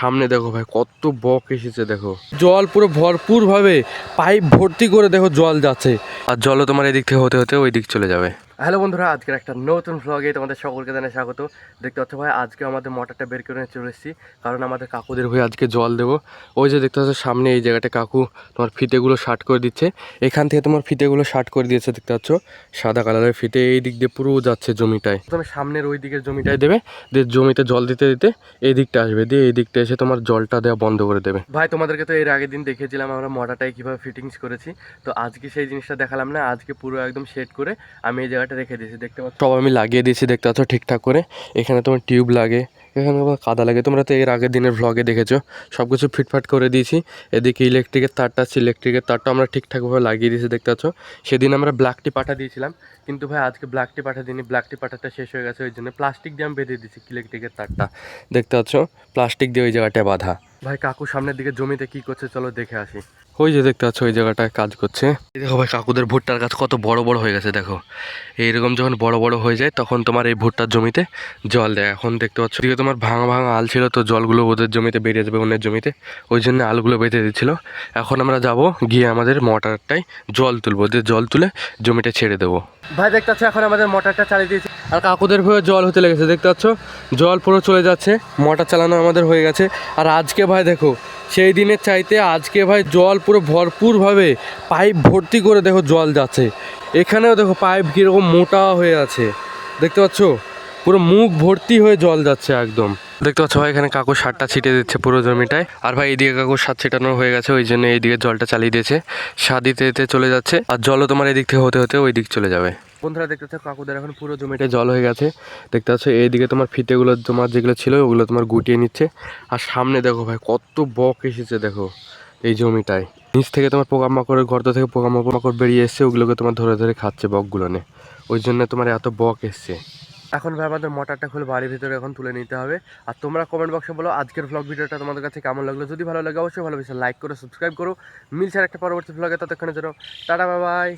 সামনে দেখো ভাই, কত বক এসেছে দেখো। জল পুরো ভরপুর ভাবে পাইপ ভর্তি করে দেখো জল যাচ্ছে। আর জলও তোমার এদিক থেকে হতে হতে ওই দিক চলে যাবে। হ্যালো বন্ধুরা, আজকের একটা নতুন ভ্লগে তোমাদের সকলকে জানাই স্বাগত। দেখতে পাচ্ছ ভাই, আজকে আমাদের মোটরটা বের করে চলে এসেছি, কারণ আমাদের কাকুদের হয়ে আজকে জল দেবো। ওই যে দেখতে পাচ্ছ, সামনে এই জায়গাটা কাকু তোমার ফিতেগুলো শার্ট করে দিচ্ছে। এখান থেকে তোমার ফিতেগুলো শার্ট করে দিয়েছে, দেখতে পাচ্ছ? সাদা কালারের ফিতে এই দিক দিয়ে পুরো যাচ্ছে জমিটায়। তুমি সামনের ওই দিকের জমিটায় দেবে, দিয়ে জমিতে জল দিতে দিতে এই দিকটা আসবে, দিয়ে এই দিকটা এসে তোমার জলটা দেওয়া বন্ধ করে দেবে। ভাই, তোমাদেরকে তো এর আগের দিন দেখিয়েছিলাম আমরা মোটরটায় কীভাবে ফিটিংস করেছি। তো আজকে সেই জিনিসটা দেখালাম না, আজকে পুরো একদম সেট করে আমি এই জায়গাটা রেখে দিয়েছি, দেখতে পাচ্ছ? সব আমি লাগিয়ে দিয়েছি, দেখতে পাচ্ছ, ঠিকঠাক করে। এখানে তোমার টিউব লাগে, এখানে তোমার কাদা লাগে। তোমরা তো এর আগের দিনের ভ্লগে দেখেছ সব কিছু ফিটফাট করে দিয়েছি। এদিকে ইলেকট্রিকের তারটা আছে ইলেকট্রিকের তারটা আমরা ঠিকঠাকভাবে লাগিয়ে দিয়েছি, দেখতে পাচ্ছ। সেদিন আমরা ব্ল্যাকটি পাঠা দিয়েছিলাম, কিন্তু ভাই আজকে ব্ল্যাকটি পাঠা দিইনি। ব্ল্যাকটি পাঠাটা শেষ হয়ে গেছে, ওই জন্য প্লাস্টিক দিয়ে আমি বেঁধে দিয়েছি ইলেকট্রিকের তারটা দেখতে পাচ্ছ প্লাস্টিক দিয়ে ওই জায়গাটায় বাঁধা। ভাই কাকু সামনের দিকে জমিতে কি করছে চলো দেখে আসি। ওই যে দেখতে পাচ্ছ ওই জায়গাটায় কাজ করছে। দেখো ভাই কাকুদের ভুট্টার গাছ কত বড় বড় হয়ে গেছে দেখো। এইরকম যখন বড় বড় হয়ে যায় তখন তোমার এই ভুট্টার জমিতে জল দেয়। এখন দেখতে পাচ্ছ দিকে তোমার ভাঙা ভাঙা আল ছিল তো জলগুলো ওদের জমিতে বেরিয়ে যাবে অন্যের জমিতে। ওই জন্য আলগুলো বেঁধে দিচ্ছিল এখন আমরা যাব গিয়ে আমাদের মোটরটায় জল তুলবো। দিয়ে জল তুলে জমিটা ছেড়ে দেবো। ভাই দেখতে পাচ্ছ এখন আমাদের মোটরটা চালিয়ে দিয়েছি। আর কাকুদের হয়ে জল হতে লেগেছে, দেখতে পাচ্ছ? জল পুরো চলে যাচ্ছে, মোটর চালানো আমাদের হয়ে গেছে। আর আজকে ভাই দেখো, সেই দিনের চাইতে আজকে ভাই জল পুরো ভরপুরভাবে পাইপ ভর্তি করে দেখো জল যাচ্ছে। এখানেও দেখো পাইপ কীরকম মোটা হয়ে আছে, দেখতে পাচ্ছ? পুরো মুখ ভর্তি হয়ে জল যাচ্ছে একদম। দেখতে পাচ্ছ ভাই, এখানে কাকু সারটা ছিটিয়ে দিচ্ছে পুরো জমিটায়। আর ভাই এইদিকে কাকু সার ছিটানো হয়ে গেছে, ওই জন্য এইদিকে জলটা চালিয়ে দিয়েছে। সার দিতে দিতে চলে যাচ্ছে, আর জলও তোমার এদিক থেকে হতে হতে ওই দিক চলে যাবে। বন্ধুরা দেখতে পাচ্ছ কাকুদের এখন পুরো জমিটা জল হয়ে গেছে। দেখতে পাচ্ছ, এইদিকে তোমার ফিতেগুলো, তোমার যেগুলো ছিল, ওগুলো তোমার গুটিয়ে নিচ্ছে। আর সামনে দেখো ভাই, কত বক এসেছে, দেখো, এই জমিটায়। নিচ থেকে তোমার পোকামাকড়ের গর্ত থেকে পোকামাকড় বেরিয়ে এসছে, ওগুলোকে তোমার ধরে ধরে খাচ্ছে বকগুলো নে। ওই জন্য তোমার এত বক এসছে। এখন ভাই আমাদের মোটরটা খুলে বাড়ির ভিতরে এখন তুলে নিতে হবে। আর তোমরা কমেন্ট বক্সে বলো, আজকের ভ্লগ ভিডিওটা তোমাদের কাছে কেমন লাগল? যদি ভালো লাগে, অবশ্যই ভালো লাইক করো সাবস্ক্রাইব করো। মিলছে একটা পরবর্তী ভ্লগে ততক্ষণের জন্য টাটা বাই